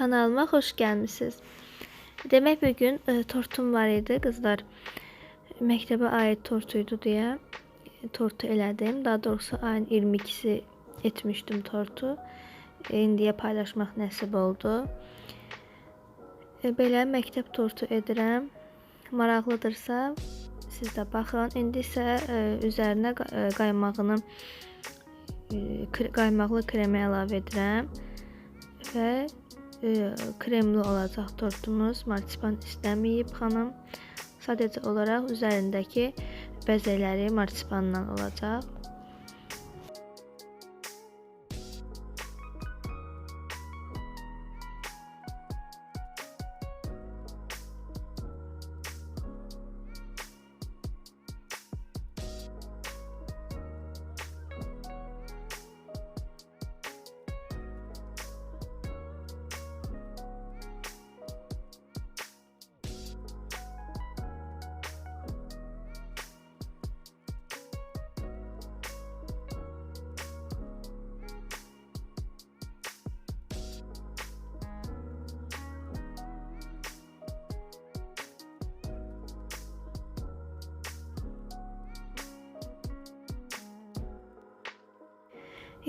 kanalıma hoş gelmişsiniz. Demek bir gün e, tortum var idi kızlar. Məktəbə ait tortuydu deyə e, tortu elədim. Daha doğrusu ayın 22-si etmişdim tortu. E, indiyə paylaşmaq nəsib oldu. E, belə məktəb tortu edirəm. Maraqlıdırsa siz də baxın. İndi isə e, üzərinə e, qaymağını e, qaymaqlı kremi əlavə edirəm və kremli olacaq tortumuz. Marsipan istəməyib xanım. Sadəcə olaraq üzərindəki bəzəkləri marsipandan olacaq.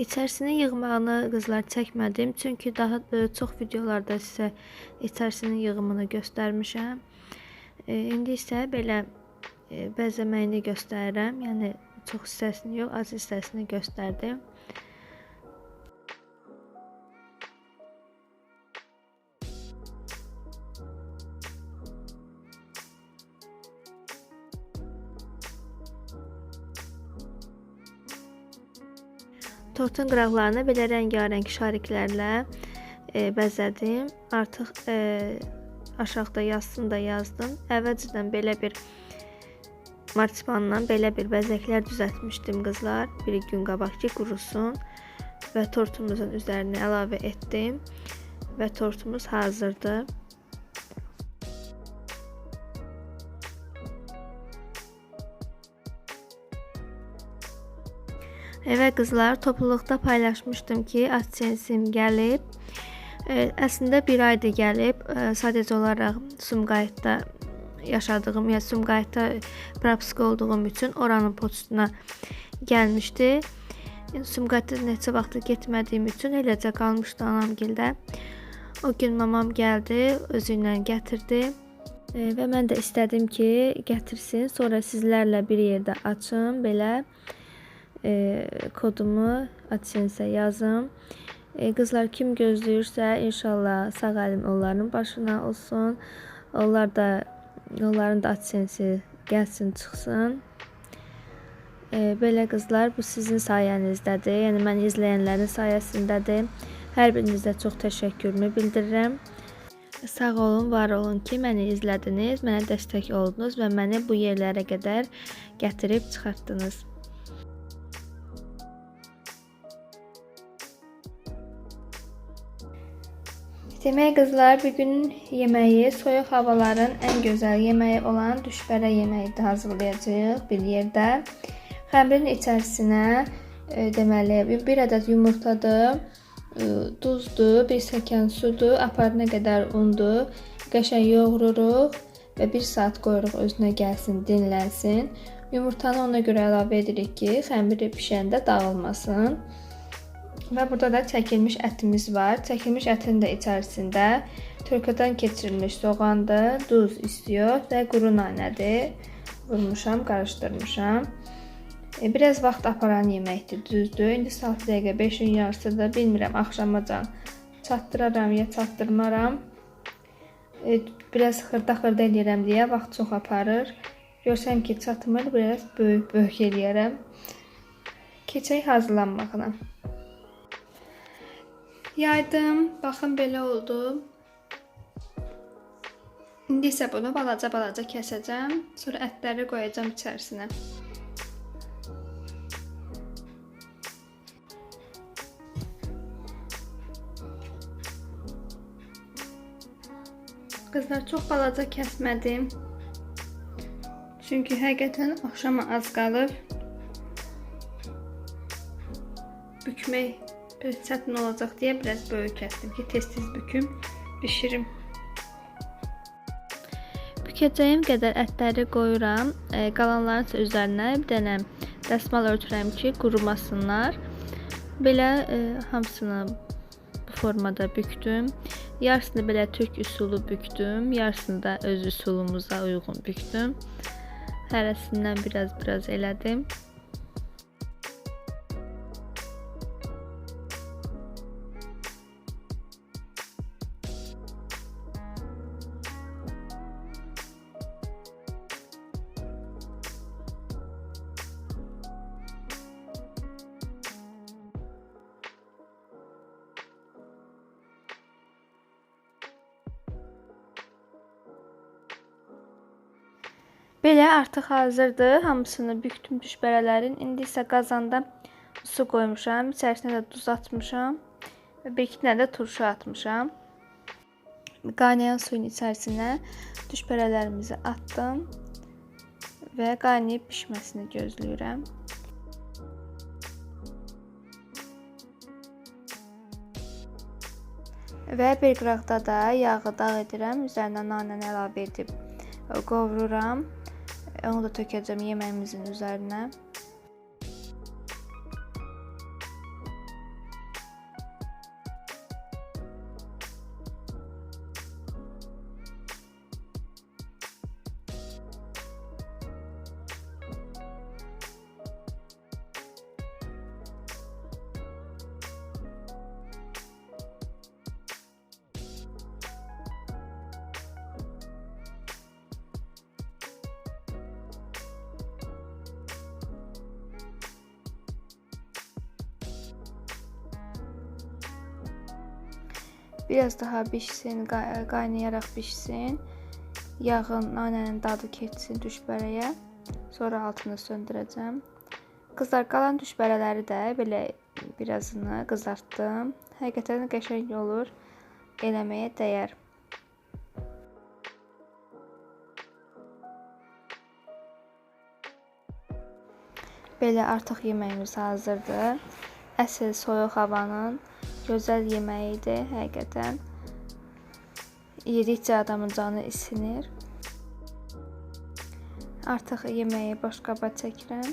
İçərisini yığmağını qızlar çəkmədim, çünki daha e, çox videolarda sizə içərisinin yığımını göstərmişəm. E, indi isə belə e, bəzəməyini göstərirəm. Yəni çox hissəsini yox, az hissəsini göstərdim. Tortun qıraqlarını belə rəngarəng şariklərlə e, bəzədim. Artıq e, aşağıda yazsın da yazdım. Əvvəlcədən belə bir marsipandan belə bir bəzəklər düzəltmişdim qızlar. Bir gün qabaq ki qurusun və tortumuzun üzərinə əlavə etdim və tortumuz hazırdır. Evet kızlar toplulukta paylaşmışdım ki AdSense'im gəlib. E, əslində bir aydır gəlib. E, sadəcə olaraq Sumqayıtda yaşadığım, ya Sumqayıtda propiska olduğum üçün oranın poçtuna gəlmişdi. Sumqayıtda neçə vaxtdır getmədiyim üçün eləcə qalmışdı anamgildə. O gün mamam gəldi, özü ilə gətirdi. E, və mən də istədim ki, gətirsin. Sonra sizlərlə bir yerdə açım belə e, kodumu AdSense yazım. E, qızlar kim gözləyirsə, inşallah sağ əlim onların başına olsun. Onlar da onların da AdSense gəlsin, çıxsın. E, belə qızlar, bu sizin sayənizdədir. Yəni mən izləyənlərin sayəsindədir. Hər birinizə çox təşəkkürümü bildirirəm. Sağ olun, var olun ki, məni izlədiniz, mənə dəstək oldunuz və məni bu yerlərə qədər gətirib çıxartdınız. Demək qızlar, bu gün yeməyi soyuq havaların ən gözəl yeməyi olan düşbərə yeməyi də hazırlayacağıq bir yerdə. Xəmirin içərisinə e, bir ədəd yumurtadır, e, duzdur, bir stəkan sudur, aparına qədər undur. Qəşəng yoğururuq və 1 saat qoyuruq özünə gəlsin, dinlənsin. Yumurtanı ona görə əlavə edirik ki, xəmiri bişəndə dağılmasın. Və burada da çəkilmiş ətimiz var. Çəkilmiş ətin də içərisində törkədən keçirilmiş soğandır, duz istiyor və quru nanədir. Vurmuşam, qarışdırmışam. E, biraz vaxt aparan yeməkdir, düzdür. İndi saat dəqiqə 5-in yarısıdır. Bilmirəm axşamacan çatdıraram ya çatdırmaram. E, biraz xırda-xırda eləyirəm deyə vaxt çox aparır. Görsəm ki, çatmır, biraz böyük-böyük eləyərəm. Keçək hazırlanmağına. Yaydım. Baxın belə oldu. İndi isə bunu balaca-balaca kəsəcəm. Sonra ətləri qoyacağam içərisinə. Qızlar çox balaca kəsmədim. Çünki həqiqətən axşama az qalır. Bükmək biraz çətin olacaq deyə biraz böyük kəsdim ki, tez-tez büküm. bişirim. Bükəcəyim qədər ətləri qoyuram. E, qalanların isə üzərinə bir dənə dəsmal örtürəm ki, qurumasınlar. Belə e, hamısını bu formada bükdüm. Yarısını belə türk üsulu bükdüm, yarısını da öz üsulumuza uyğun bükdüm. Hərəsindən biraz-biraz elədim. Belə artıq hazırdır. Hamısını bükdüm düşbərələrin. İndi isə qazanda su qoymuşam. İçərisinə də duz atmışam. Və bir iki dənə də turşu atmışam. Qaynayan suyun içərisinə düşbərələrimizi atdım və qaynayıb bişməsini gözləyirəm. Və bir qıraqda da yağı dağ edirəm. Üzərinə nanəni əlavə edib qovururam. Onu da tökəcəm yeməyimizin üzərinə. Biraz daha pişsin, qaynayaraq pişsin. Yağın, nanənin dadı keçsin düşbərəyə. Sonra altını söndürəcəm. Qızlar qalan düşbərələri də belə birazını qızartdım. Həqiqətən qəşəng olur. Eləməyə dəyər. Belə artıq yeməyimiz hazırdır. Əsl soyuq havanın Gözəl yemək idi həqiqətən. Yedikcə adamın canı isinir. Artıq yeməyi boşqaba çəkirəm.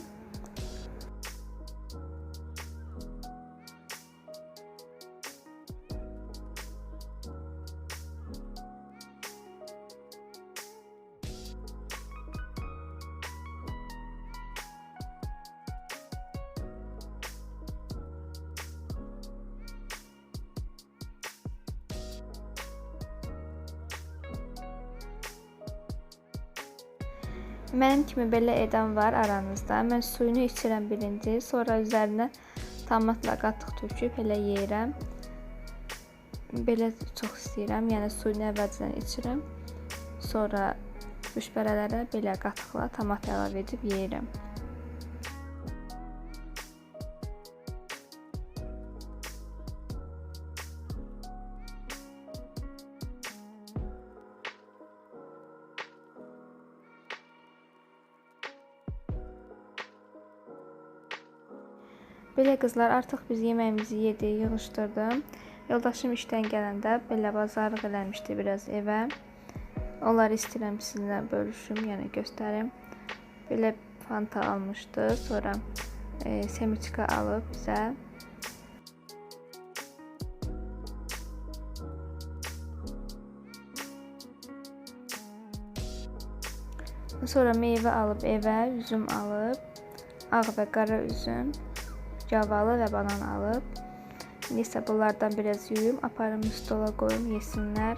Mənim kimi belə edən var aranızda. Mən suyunu içirəm birinci, sonra üzərinə tomatla qatıq töküb elə yeyirəm. Belə çox istəyirəm. Yəni suyunu əvvəlcədən içirəm. Sonra müşbərələrə belə qatıqla tomat əlavə edib yeyirəm. Belə qızlar, artıq biz yeməyimizi yedik, yığışdırdım. Yoldaşım işdən gələndə belə bazarlıq eləmişdi biraz evə. Onları istəyirəm sizinlə bölüşüm, yəni göstərim. Belə fanta almışdı. Sonra e, semiçka alıb bizə. Sonra meyvə alıb evə, üzüm alıb, ağ və qara üzüm cavalı və banan alıb. İsə bunlardan biraz yuyum, aparım stola qoyum, yesinlər.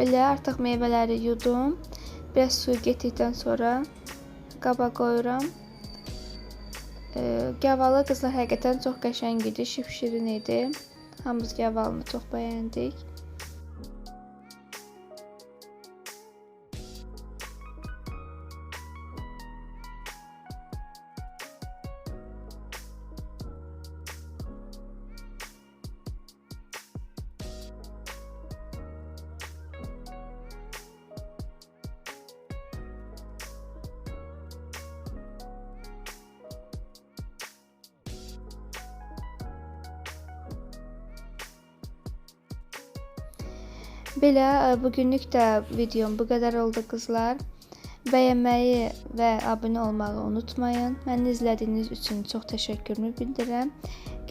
Belə artıq meyvələri yudum. Biraz suyu getdikdən sonra qaba qoyuram. E, Gavalı qızlar həqiqətən çox qəşəng idi, şif-şirin idi. Hamımız gavalını çox bəyəndik. Belə e, bugünlük də videom bu qədər oldu qızlar. Bəyənməyi və abunə olmağı unutmayın. Məni izlədiyiniz üçün çox təşəkkürümü bildirirəm.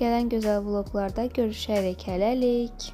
Gələn gözəl vloqlarda görüşərik. Hələlik.